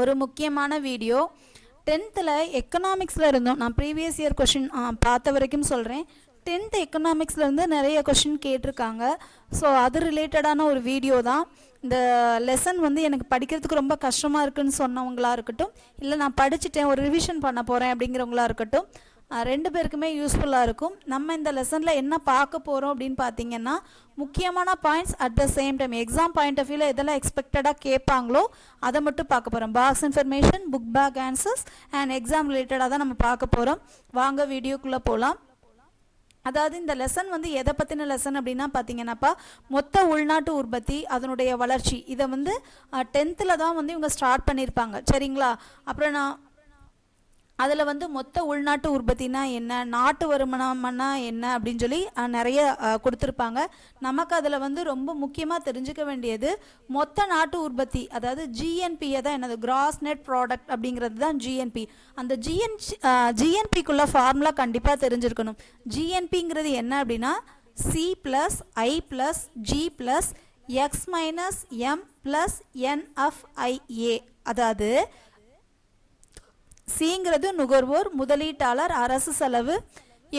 ஒரு முக்கியமான வீடியோ டென்த்தில் எக்கனாமிக்ஸில் இருந்தோம். நான் ப்ரீவியஸ் இயர் கொஷின் பார்த்த வரைக்கும் சொல்கிறேன் டென்த் எக்கனாமிக்ஸ்லேருந்து நிறைய கொஷின் கேட்டிருக்காங்க. ஸோ அது ரிலேட்டடான ஒரு வீடியோ தான். இந்த லெசன் வந்து எனக்கு படிக்கிறதுக்கு ரொம்ப கஷ்டமாக இருக்குன்னு சொன்னவங்களா இருக்கட்டும் இல்லை நான் படிச்சுட்டேன் ஒரு ரிவிஷன் பண்ண போகிறேன் அப்படிங்கிறவங்களா இருக்கட்டும் ரெண்டு பேருக்குமே யூஸ்ஃபுல்லாக இருக்கும். நம்ம இந்த லெசனில் என்ன பார்க்க போகிறோம் அப்படின்னு பார்த்தீங்கன்னா முக்கியமான points at the same time exam point of வியூவில் எதெல்லாம் எக்ஸ்பெக்டடாக கேட்பாங்களோ அதை மட்டும் பார்க்க போகிறோம் box information book back answers and exam ரிலேட்டடாக தான் நம்ம பார்க்க போகிறோம் வாங்க வீடியோக்குள்ளே போகலாம் அதாவது இந்த லெசன் வந்து எதை பற்றின லெசன் அப்படின்னா பார்த்தீங்கன்னாப்பா மொத்த உள்நாட்டு உற்பத்தி அதனுடைய வளர்ச்சி. இதை வந்து டென்த்தில் தான் வந்து இவங்க ஸ்டார்ட் பண்ணியிருப்பாங்க. சரிங்களா? அப்புறம் நான் அதில் வந்து மொத்த உள்நாட்டு உற்பத்தினா என்ன நாட்டு வருமானம்னா என்ன அப்படின்னு சொல்லி நிறைய கொடுத்துருப்பாங்க. நமக்கு அதில் வந்து ரொம்ப முக்கியமாக தெரிஞ்சுக்க வேண்டியது மொத்த நாட்டு உற்பத்தி அதாவது ஜிஎன்பியை தான் என்னது கிராஸ் நெட் ப்ராடக்ட் அப்படிங்கிறது தான் ஜிஎன்பி அந்த ஜிஎன் ஜிஎன்பிக்குள்ள ஃபார்முலா கண்டிப்பாக தெரிஞ்சிருக்கணும். ஜிஎன்பிங்கிறது என்ன அப்படின்னா C plus I plus G plus X minus M plus NFIA அதாவது சிங்கிறது நுகர்வோர் முதலீட்டாளர் அரசு செலவு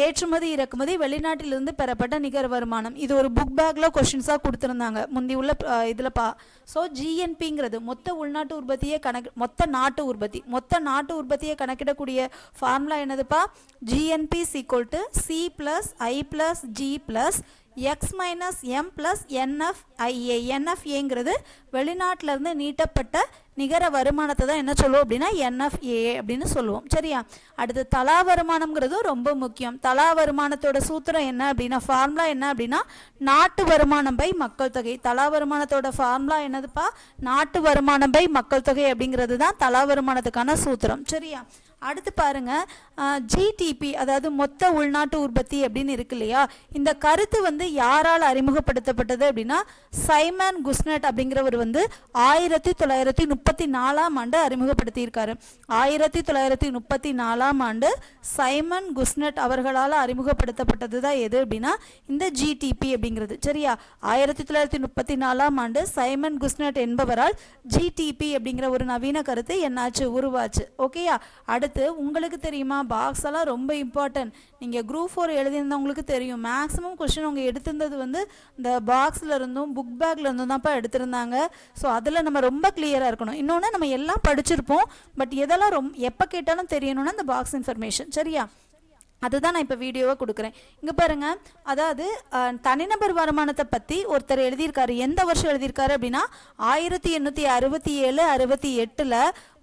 ஏற்றுமதி இறக்குமதி வெளிநாட்டிலிருந்து பெறப்பட்ட நிகர வருமானம். இது ஒரு புக் பேக்கில் கொஷின்ஸாக கொடுத்துருந்தாங்க. முந்தி உள்ள இதில் பா ஸோ ஜிஎன்பிங்கிறது மொத்த உள்நாட்டு உற்பத்தியை கணக்கு மொத்த நாட்டு உற்பத்தி மொத்த நாட்டு உற்பத்தியை கணக்கிடக்கூடிய ஃபார்முலா என்னதுப்பா? GNP equal to C plus I plus G plus X minus M plus NFIA என்எஃப்ஏங்கிறது வெளிநாட்டிலேருந்து நீட்டப்பட்ட நிகர வருமானத்தை தான் என்ன சொல்லுவோம் அப்படின்னா என்எஃப்ஏ அப்படின்னு சொல்லுவோம். சரியா? அடுத்து தலா வருமானம்ங்கிறது ரொம்ப முக்கியம். தலா வருமானத்தோட சூத்திரம் என்ன அப்படின்னா ஃபார்முலா என்ன அப்படின்னா நாட்டு வருமானம் பை மக்கள் தொகை. தலா வருமானத்தோட ஃபார்முலா என்னதுப்பா? நாட்டு வருமானம் பை மக்கள் தொகை அப்படிங்கிறது தான் தலா வருமானத்துக்கான சூத்திரம். சரியா? அடுத்து பாருங்க ஜிடிபி அதாவது மொத்த உள்நாட்டு உற்பத்தி அப்படின்னு இருக்கு இல்லையா? இந்த கருத்து வந்து யாரால் அறிமுகப்படுத்தப்பட்டது அப்படின்னா சைமன் குஸ்னட் அப்படிங்கிறவர் வந்து ஆயிரத்தி தொள்ளாயிரத்தி முப்பத்தி நாலாம் ஆண்டு அறிமுகப்படுத்தியிருக்காரு. ஆயிரத்தி தொள்ளாயிரத்தி முப்பத்தி நாலாம் ஆண்டு சைமன் குஸ்னட் அவர்களால் அறிமுகப்படுத்தப்பட்டது தான் எது அப்படின்னா இந்த ஜிடிபி அப்படிங்கிறது. சரியா? ஆயிரத்தி தொள்ளாயிரத்தி முப்பத்தி நாலாம் ஆண்டு சைமன் குஸ்னட் என்பவரால் ஜிடிபி அப்படிங்கிற ஒரு நவீன கருத்து என்னாச்சு? உருவாச்சு. ஓகேயா? அடுத்து உங்களுக்கு தெரியுமா பாக்ஸ் எல்லாம் ரொம்ப இம்பார்ட்டன்ட் நீங்கள் குரூப் ஃபோர் எழுதியிருந்தவங்களுக்கு தெரியும். மேக்ஸிமம் கொஸ்டின் அவங்க எடுத்திருந்தது வந்து இந்த பாக்ஸில் இருந்தும் புக் பேக்கில் இருந்தும் தான்ப்பா எடுத்திருந்தாங்க. ஸோ அதில் நம்ம ரொம்ப கிளியராக இருக்கணும். இன்னொன்று நம்ம எல்லாம் படிச்சிருப்போம். பட் எதெல்லாம் ரொம்ப எப்போ கேட்டாலும் தெரியணும்னா இந்த பாக்ஸ் இன்ஃபர்மேஷன் சரியா? அதுதான் நான் இப்போ வீடியோவை கொடுக்குறேன். இங்கே பாருங்க. அதாவது தனிநபர் வருமானத்தை பற்றி ஒருத்தர் எழுதியிருக்காரு. எந்த வருஷம் எழுதியிருக்காரு அப்படின்னா ஆயிரத்தி எண்ணூற்றி அறுபத்தி ஏழு அறுபத்தி எட்டில்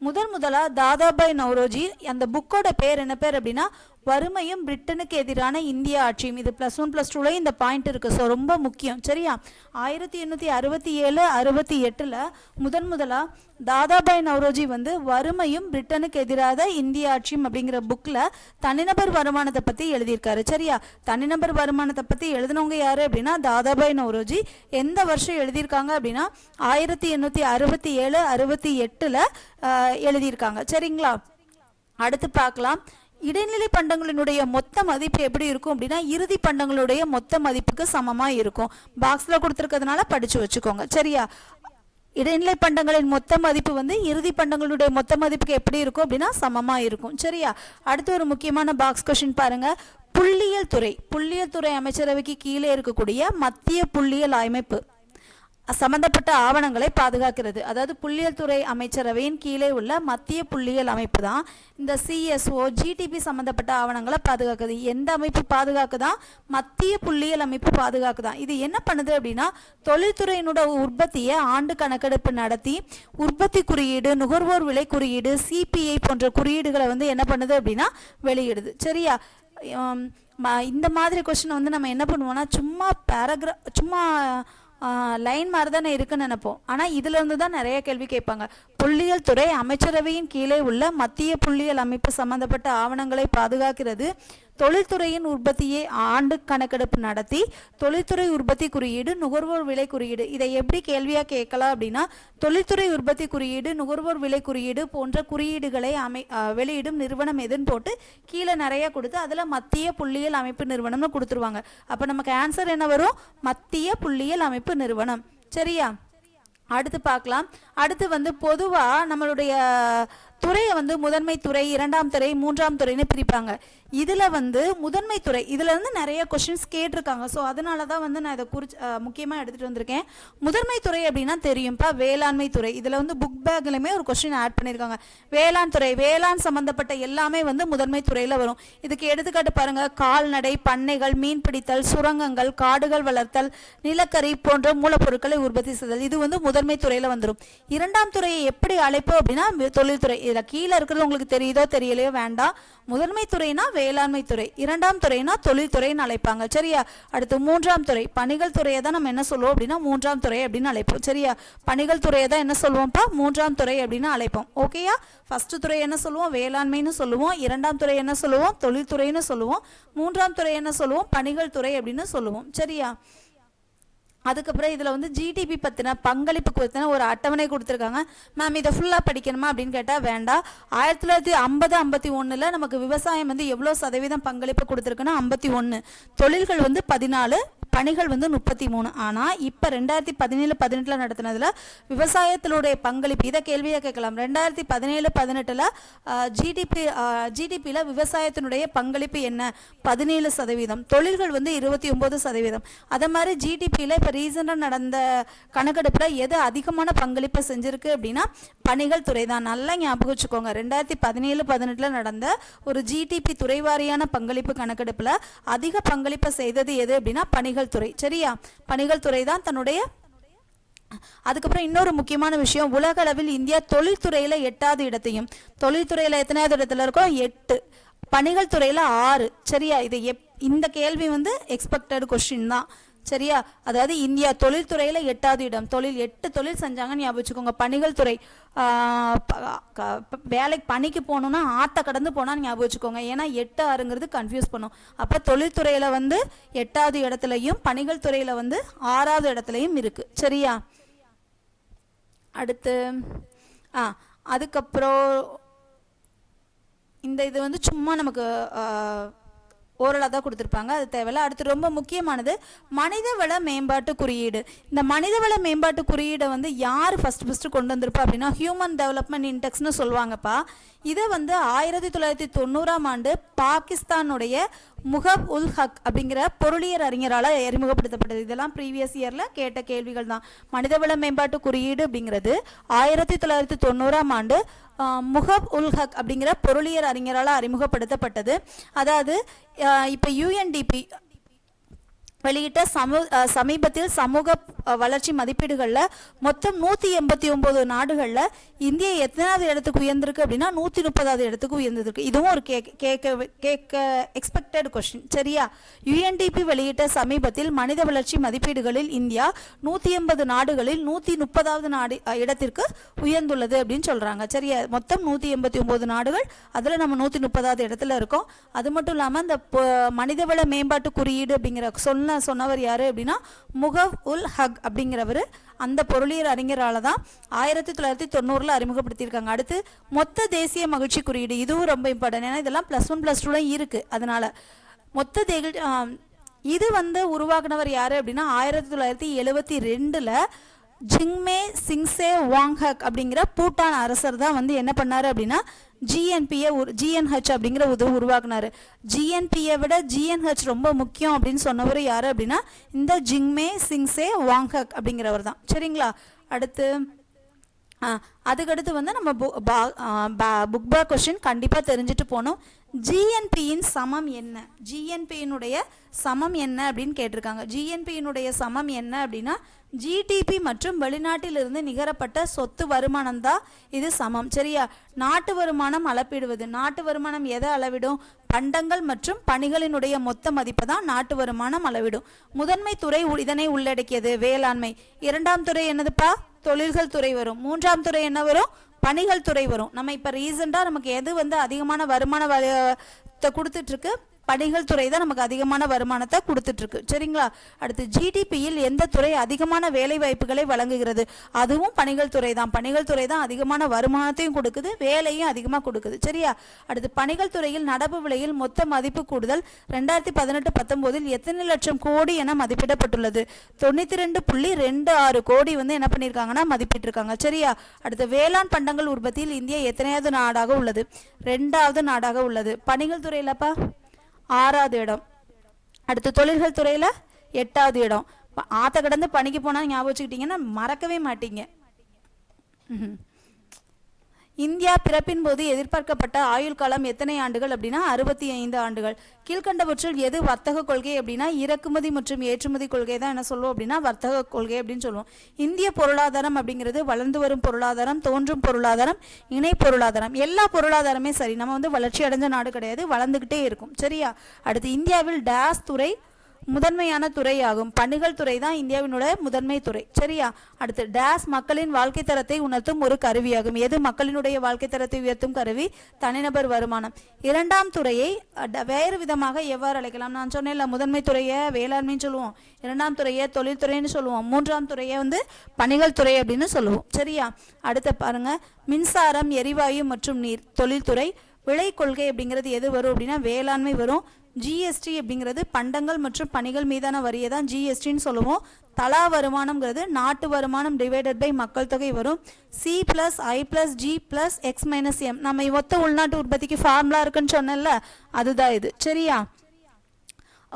முதன் முதலாக தாதாபாய் நவ்ரோஜி அந்த புக்கோட பேர் என்ன பேர் அப்படின்னா வறுமையும் பிரிட்டனுக்கு எதிரான இந்திய ஆட்சியும். இது ப்ளஸ் ஒன் ப்ளஸ் டூவில் இந்த பாயிண்ட் இருக்குது ஸோ ரொம்ப முக்கியம். சரியா? ஆயிரத்தி எண்ணூற்றி அறுபத்தி ஏழு அறுபத்தி எட்டில் முதன் முதலாக தாதாபாய் நவ்ரோஜி வந்து வறுமையும் பிரிட்டனுக்கு எதிராக இந்திய ஆட்சியும் அப்படிங்கிற புக்கில் தனிநபர் வருமானத்தை பற்றி எழுதியிருக்காரு. சரியா? தனிநபர் வருமானத்தை பற்றி எழுதினவங்க யார் அப்படின்னா தாதாபாய் நவ்ரோஜி. எந்த வருஷம் எழுதியிருக்காங்க அப்படின்னா ஆயிரத்தி எண்ணூற்றி அறுபத்தி ஏழு அறுபத்தி எட்டில் எழுதியிருக்காங்க. சரிங்களா? அடுத்து பார்க்கலாம். இடைநிலை பண்டங்களினுடைய மொத்த மதிப்பு எப்படி இருக்கும் அப்படின்னா இறுதி பண்டங்களுடைய மொத்த மதிப்புக்கு சமமாக இருக்கும். பாக்ஸ்ல கொடுத்துருக்கிறதுனால படிச்சு வச்சுக்கோங்க. சரியா? இடைநிலை பண்டங்களின் மொத்த மதிப்பு வந்து இறுதி பண்டங்களுடைய மொத்த மதிப்புக்கு எப்படி இருக்கும் அப்படின்னா சமமாக இருக்கும். சரியா? அடுத்து ஒரு முக்கியமான பாக்ஸ் கொஷின் பாருங்க. புள்ளியியல் துறை. புள்ளியியல் துறை அமைச்சரவைக்கு கீழே இருக்கக்கூடிய மத்திய புள்ளியியல் அமைப்பு சம்பந்தப்பட்ட ஆவணங்களை பாதுகாக்கிறது. அதாவது புள்ளியியல் துறை அமைச்சரவையின் கீழே உள்ள மத்திய புள்ளியியல் அமைப்பு தான் இந்த சிஎஸ்ஓ ஜிடிபி சம்பந்தப்பட்ட ஆவணங்களை பாதுகாக்குது. எந்த அமைப்பு பாதுகாக்குதா? மத்திய புள்ளியியல் அமைப்பு பாதுகாக்குதான் இது என்ன பண்ணுது அப்படின்னா தொழில்துறையினோட உற்பத்தியை ஆண்டு கணக்கெடுப்பு நடத்தி உற்பத்தி குறியீடு நுகர்வோர் விலை குறியீடு சிபிஐ போன்ற குறியீடுகளை வந்து என்ன பண்ணுது அப்படின்னா வெளியிடுது. சரியா? இந்த மாதிரி கொஸ்டின் வந்து நம்ம என்ன பண்ணுவோம்னா சும்மா பேராகிரா சும்மா லைன் மாதிரி தானே இருக்குன்னு நினைப்போம். ஆனால் இதிலிருந்து தான் நிறைய கேள்வி கேட்பாங்க. புள்ளியியல் துறை அமைச்சரவையின் கீழே உள்ள மத்திய புள்ளியியல் அமைப்பு சம்பந்தப்பட்ட ஆவணங்களை பாதுகாக்கிறது தொழில்துறையின் உற்பத்தியை ஆண்டு கணக்கெடுப்பு நடத்தி தொழில்துறை உற்பத்தி குறியீடு நுகர்வோர் விலை குறியீடு. இதை எப்படி கேள்வியாக கேட்கலாம் அப்படின்னா தொழில்துறை உற்பத்தி குறியீடு நுகர்வோர் விலை குறியீடு போன்ற குறியீடுகளை அமை வெளியிடும் நிறுவனம் எதுன்னு போட்டு கீழே நிறைய கொடுத்து அதில் மத்திய புள்ளியியல் அமைப்பு நிறுவனம்னு கொடுத்துருவாங்க. அப்போ நமக்கு ஆன்சர் என்ன வரும்? மத்திய புள்ளியியல் அமைப்பு நிறுவனம். சரியா? அடுத்து பார்க்கலாம். அடுத்து வந்து பொதுவாக நம்மளுடைய துறையை வந்து முதன்மை துறை இரண்டாம் துறை மூன்றாம் துறைன்னு பிரிப்பாங்க. இதில் வந்து முதன்மை துறை இதில் இருந்து நிறைய கொஷின்ஸ் கேட்டிருக்காங்க. ஸோ அதனால தான் வந்து நான் இதை குறிச்சு முக்கியமாக எடுத்துகிட்டு வந்திருக்கேன். முதன்மை துறை அப்படின்னா தெரியும்ப்பா வேளாண்மை துறை. இதில் வந்து புக் பேக்லையுமே ஒரு கொஷின் ஆட் பண்ணியிருக்காங்க. வேளாண் துறை வேளாண் சம்மந்தப்பட்ட எல்லாமே வந்து முதன்மை துறையில் வரும். இதுக்கு எடுத்துக்காட்டு பாருங்கள் கால்நடை பண்ணைகள் மீன் பிடித்தல் சுரங்கங்கள் காடுகள் வளர்த்தல் நிலக்கரி போன்ற மூலப்பொருட்களை உற்பத்தி செய்தல். இது வந்து முதன்மை துறையில் வந்துடும் இரண்டாம் துறையை எப்படி அழைப்போம் அப்படின்னா தொழில்துறை. இதில் கீழே இருக்கிறது உங்களுக்கு தெரியுதோ தெரியலையோ வேண்டாம். முதன்மை துறைனா வேளாண்மை துறை. இரண்டாம் துறைனா தொழில்துறைன்னு அழைப்பாங்க. சரியா? அடுத்து மூன்றாம் துறை. பணிகள் துறையை தான் நம்ம என்ன சொல்லுவோம் அப்படின்னா மூன்றாம் துறை அப்படின்னு அழைப்போம். சரியா? பணிகள் துறையை தான் என்ன சொல்லுவோம்ப்பா? மூன்றாம் துறை அப்படின்னு அழைப்போம். ஓகேயா ஃபஸ்ட்டு துறை என்ன சொல்லுவோம்? வேளாண்மைன்னு சொல்லுவோம். இரண்டாம் துறை என்ன சொல்லுவோம்? தொழில்துறைன்னு சொல்லுவோம். மூன்றாம் துறை என்ன சொல்லுவோம்? பணிகள் துறை அப்படின்னு சொல்லுவோம். சரியா? அதுக்கப்புறம் இதில் வந்து ஜிடிபி பற்றின பங்களிப்பு குறித்தின ஒரு அட்டவணை கொடுத்துருக்காங்க. மேம் இதை ஃபுல்லாக படிக்கணுமா அப்படின்னு கேட்டால் வேண்டாம். ஆயிரத்தி தொள்ளாயிரத்தி ஐம்பது ஐம்பத்தி ஒன்றில் நமக்கு விவசாயம் வந்து எவ்வளோ சதவீதம் பங்களிப்பு கொடுத்துருக்குன்னா ஐம்பத்தி ஒன்று தொழில்கள் வந்து பதினாலு பணிகள் வந்து முப்பத்தி மூணு. ஆனால் இப்போ ரெண்டாயிரத்தி பதினேழு பதினெட்டில் நடத்தினதில் விவசாயத்தினுடைய பங்களிப்பு இதை கேள்வியாக கேட்கலாம். ரெண்டாயிரத்தி பதினேழு பதினெட்டில் ஜிடிபி ஜிடிபியில் விவசாயத்தினுடைய பங்களிப்பு என்ன? பதினேழு சதவீதம். தொழில்கள் வந்து இருபத்தி ஒம்பது சதவீதம். அதே மாதிரி ஜிடிபியில் இப்போ ரீசெண்டாக நடந்த கணக்கெடுப்பில் எது அதிகமான பங்களிப்பை செஞ்சுருக்கு அப்படின்னா பணிகள் துறை தான். நல்லா ஞாபகம் வச்சுக்கோங்க. ரெண்டாயிரத்தி பதினேழு பதினெட்டில் நடந்த ஒரு ஜிடிபி துறைவாரியான பங்களிப்பு கணக்கெடுப்பில் அதிக பங்களிப்பை செய்தது எது அப்படின்னா பணிகள் துறை. சரியா? பணிகள் துறை தான் தன்னுடைய அதுக்கப்புறம் இன்னொரு முக்கியமான விஷயம் உலக அளவில் இந்தியா தொழில்துறையில எட்டாவது இடத்தையும் தொழில்துறையில எத்தனாவது இடத்துல இருக்கோ? எட்டு. பணிகள் துறையில ஆறு. சரியா? இது எப் இந்த கேள்வி வந்து எக்ஸ்பெக்டட் கொஸ்டின் தான். சரியா? அதாவது இந்தியா தொழில்துறையில் எட்டாவது இடம். தொழில் எட்டு தொழில் செஞ்சாங்கன்னு ஞாபகம் வச்சுக்கோங்க. பணிகள் துறை க- ப- வேலைக்கு பணிக்கு போகணுன்னா ஆத்த கடந்து போனால் ஞாபகம் வச்சுக்கோங்க. ஏன்னா எட்டு ஆறுங்கிறது கன்ஃபியூஸ் பண்ணும். அப்போ தொழில்துறையில் வந்து எட்டாவது இடத்துலையும் பணிகள் துறையில் வந்து ஆறாவது இடத்துலையும் இருக்குது சரியா? அடுத்து ஆ அதுக்கப்புறம் இந்த இது வந்து சும்மா நமக்கு ஓரலாக தான் கொடுத்துருப்பாங்க. அது தேவையில்ல. அடுத்து ரொம்ப முக்கியமானது மனிதவள மேம்பாட்டு குறியீடு. இந்த மனிதவள மேம்பாட்டு குறியீடை வந்து யார் ஃபஸ்ட் ஃபஸ்ட்டு கொண்டு வந்திருப்பா அப்படின்னா ஹியூமன் டெவலப்மெண்ட் இண்டெக்ஸ்னு சொல்லுவாங்கப்பா. இதை வந்து ஆயிரத்தி தொள்ளாயிரத்தி தொண்ணூறாம் ஆண்டு பாகிஸ்தானுடைய முகப் உல் ஹக் அப்படிங்கிற பொருளியர் அறிஞரால் அறிமுகப்படுத்தப்பட்டது. இதெல்லாம் ப்ரீவியஸ் இயரில் கேட்ட கேள்விகள் தான். மனிதவள மேம்பாட்டு குறியீடு அப்படிங்கிறது ஆயிரத்தி தொள்ளாயிரத்தி தொண்ணூறாம் ஆண்டு முகப் உல் ஹக் அப்படிங்கிற பொருளியர் அறிஞரால் அறிமுகப்படுத்தப்பட்டது. அதாவது இப்போ யூஎன்டிபி வெளியிட்ட சமூ சமீபத்தில் சமூக வளர்ச்சி மதிப்பீடுகளில் மொத்தம் நூற்றி எண்பத்தி ஒம்பது நாடுகளில் இந்தியா எத்தனாவது இடத்துக்கு உயர்ந்திருக்கு அப்படின்னா நூற்றி முப்பதாவது இடத்துக்கு உயர்ந்திருக்கு. இதுவும் ஒரு கேக் கேட்க கேட்க எக்ஸ்பெக்டட் கொஸ்டின் சரியா? யுஎன்டிபி வெளியிட்ட சமீபத்தில் மனித வளர்ச்சி மதிப்பீடுகளில் இந்தியா நூற்றி எண்பது நாடுகளில் நூற்றி முப்பதாவது நாடு இடத்திற்கு உயர்ந்துள்ளது அப்படின்னு சொல்கிறாங்க சரியா? மொத்தம் நூற்றி எண்பத்தி ஒம்பது நாடுகள் அதில் நம்ம நூற்றி முப்பதாவது இடத்துல இருக்கோம். அது மட்டும் இல்லாமல் இந்த மனிதவள மேம்பாட்டு குறியீடு அப்படிங்கிற சொன்ன சொன்னவர் யாரு அப்படின்னா முகவ் உல் ஹக் அப்படிங்கிறவர். அந்த பொருளியல் அறிஞரால தான் ஆயிரத்தி தொள்ளாயிரத்தி தொண்ணூறில் அறிமுகப்படுத்தியிருக்காங்க. அடுத்து மொத்த தேசிய மகிழ்ச்சி குறியீடு இதுவும் ரொம்ப இம்பார்ட்டன்ட் ஏன்னா இதெல்லாம் ப்ளஸ் ஒன் ப்ளஸ் டூலாம் இருக்குது அதனால மொத்த தேகில் இது வந்து உருவாக்குனவர் யாரு அப்படின்னா ஆயிரத்தி தொள்ளாயிரத்தி எழுவத்தி ரெண்டில் ஜிங்மே சிங்சே வாங்ஹக் அப்படிங்கிற பூட்டான் அரசர் தான் வந்து என்ன பண்ணாரு அப்படின்னா ஜிஎன்பியை ஜிஎன்ஹெச் அப்படிங்கிற உது உருவாக்குனாரு. ஜிஎன்பியை விட ஜிஎன்ஹெச் ரொம்ப முக்கியம் அப்படின்னு சொன்னவர் யார் அப்படின்னா இந்த ஜிங்மே சிங்சே வாங்ஹக் அப்படிங்கிறவர் தான். சரிங்களா? அடுத்து அதுக்கடுத்து வந்து நம்ம புக் பேக் கொஷின் கண்டிப்பாக தெரிஞ்சுட்டு போகணும் ஜிஎன்பியின் சமம் என்ன? ஜிஎன்பியினுடைய சமம் என்ன அப்படின்னு கேட்டிருக்காங்க. ஜிஎன்பியினுடைய சமம் என்ன அப்படின்னா ஜிடிபி மற்றும் வெளிநாட்டிலிருந்து நிகரப்பட்ட சொத்து வருமானம் தான் இது சமம். சரியா? நாட்டு வருமானம் அளப்பிடுவது. நாட்டு வருமானம் எதை அளவிடும்? பண்டங்கள் மற்றும் பணிகளினுடைய மொத்த மதிப்பை தான் நாட்டு வருமானம் அளவிடும். முதன்மை துறை இதனை உள்ளடக்கியது. வேளாண்மை. இரண்டாம் துறை என்னதுப்பா? தொழில்கள் துறை வரும். மூன்றாம் துறை என்ன வரும்? பணிகள் துறை வரும். நம்ம இப்போ ரீசெண்டாக நமக்கு எது வந்து அதிகமான வருமான வ- த பணிகள் துறை தான் நமக்கு அதிகமான வருமானத்தை கொடுத்துட்ருக்கு. சரிங்களா? அடுத்து ஜிடிபியில் எந்த துறை அதிகமான வேலை வாய்ப்புகளை வழங்குகிறது? அதுவும் பணிகள் துறை தான். பணிகள் துறை தான் அதிகமான வருமானத்தையும் கொடுக்குது வேலையும் அதிகமாக கொடுக்குது. சரியா? அடுத்து பணிகள் துறையில் நடப்பு விலையில் மொத்த மதிப்பு கூடுதல் ரெண்டாயிரத்தி பதினெட்டு பத்தொம்போதில் எத்தனை லட்சம் கோடி என மதிப்பிடப்பட்டுள்ளது? தொண்ணூற்றி ரெண்டு புள்ளி ரெண்டு ஆறு கோடி வந்து என்ன பண்ணியிருக்காங்கன்னா மதிப்பிட்டிருக்காங்க. சரியா? அடுத்து வேளாண் பண்டங்கள் உற்பத்தியில் இந்தியா எத்தனையாவது நாடாக உள்ளது? ரெண்டாவது நாடாக உள்ளது. பணிகள் துறையிலப்பா ஆறாவது இடம். அடுத்து தொழில்கள் துறையில் எட்டாவது இடம். ஆற்ற கடந்து பணிக்கு போனால் ஞாபகம் வச்சுக்கிட்டிங்கன்னா மறக்கவே மாட்டீங்க. ம் இந்தியா பிறப்பின் போது எதிர்பார்க்கப்பட்ட ஆயுள் காலம் எத்தனை ஆண்டுகள் அப்படின்னா அறுபத்தி ஐந்து ஆண்டுகள். கீழ்கண்டவற்றில் எது வர்த்தக கொள்கை அப்படின்னா இறக்குமதி மற்றும் ஏற்றுமதி கொள்கை தான் என்ன சொல்லுவோம் அப்படின்னா வர்த்தக கொள்கை அப்படின்னு சொல்லுவோம். இந்திய பொருளாதாரம் அப்படிங்கிறது வளர்ந்து வரும் பொருளாதாரம் தோன்றும் பொருளாதாரம் இணை பொருளாதாரம். எல்லா பொருளாதாரமே சரி. நம்ம வந்து வளர்ச்சி அடைஞ்ச நாடு கிடையாது வளர்ந்துக்கிட்டே இருக்கும். சரியா? அடுத்து இந்தியாவில் டேஸ் துறை முதன்மையான துறையாகும். பணிகள் துறை தான் இந்தியாவினுடைய முதன்மை துறை. சரியா? அடுத்து டேஸ் மக்களின் வாழ்க்கை தரத்தை உணர்த்தும் ஒரு கருவியாகும். எது மக்களினுடைய வாழ்க்கை தரத்தை உயர்த்தும் கருவி? தனிநபர் வருமானம். இரண்டாம் துறையை ட- வேறு விதமாக எவ்வாறு அழைக்கலாம்? நான் சொன்னேன்ல முதன்மை துறையை வேளாண்மைன்னு சொல்லுவோம். இரண்டாம் துறையை தொழில்துறைன்னு சொல்லுவோம். மூன்றாம் துறையை வந்து பணிகள் துறை அப்படின்னு சொல்லுவோம். சரியா? அடுத்து பாருங்க மின்சாரம் எரிவாயு மற்றும் நீர் தொழில்துறை விலை கொள்கை அப்படிங்கிறது எது வரும் அப்படின்னா வேளாண்மை வரும். ஜிஎஸ்டி அப்படிங்கிறது பண்டங்கள் மற்றும் பணிகள் மீதான வரியை தான் ஜிஎஸ்டின்னு சொல்லுவோம். தலா வருமானம்ங்கிறது நாட்டு வருமானம் டிவைடட் பை மக்கள் தொகை வரும். C plus I plus G plus X minus M நம்ம மொத்த உள்நாட்டு உற்பத்திக்கு ஃபார்முலா இருக்குன்னு சொன்னேன்ல அதுதான் இது. சரியா?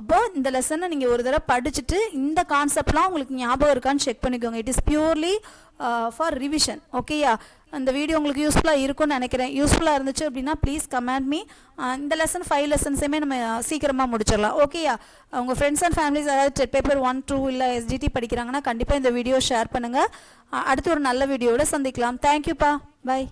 அப்போ இந்த லெசனை நீங்கள் ஒரு தடவை படிச்சுட்டு இந்த கான்செப்ட்லாம் உங்களுக்கு ஞாபகம் இருக்கான்னு செக் பண்ணிக்கோங்க. It is purely for revision ஓகேயா இந்த வீடியோ உங்களுக்கு யூஸ்ஃபுல்லாக இருக்கும்னு நினைக்கிறேன். யூஸ்ஃபுல்லாக இருந்துச்சு அப்படின்னா ப்ளீஸ் கமெண்ட் மீ இந்த லெசன் ஃபைவ் லெசன்ஸுமே நம்ம சீக்கிரமாக முடிச்சிடலாம். ஓகேயா உங்கள் ஃப்ரெண்ட்ஸ் அண்ட் ஃபேமிலிஸ் ஏதாவது டெட் பேப்பர் ஒன் டூ இல்லை எஸ்டிடி படிக்கிறாங்கன்னா கண்டிப்பாக இந்த வீடியோ ஷேர் பண்ணுங்கள் அடுத்து ஒரு நல்ல வீடியோவோட சந்திக்கலாம். தேங்க்யூப்பா பை.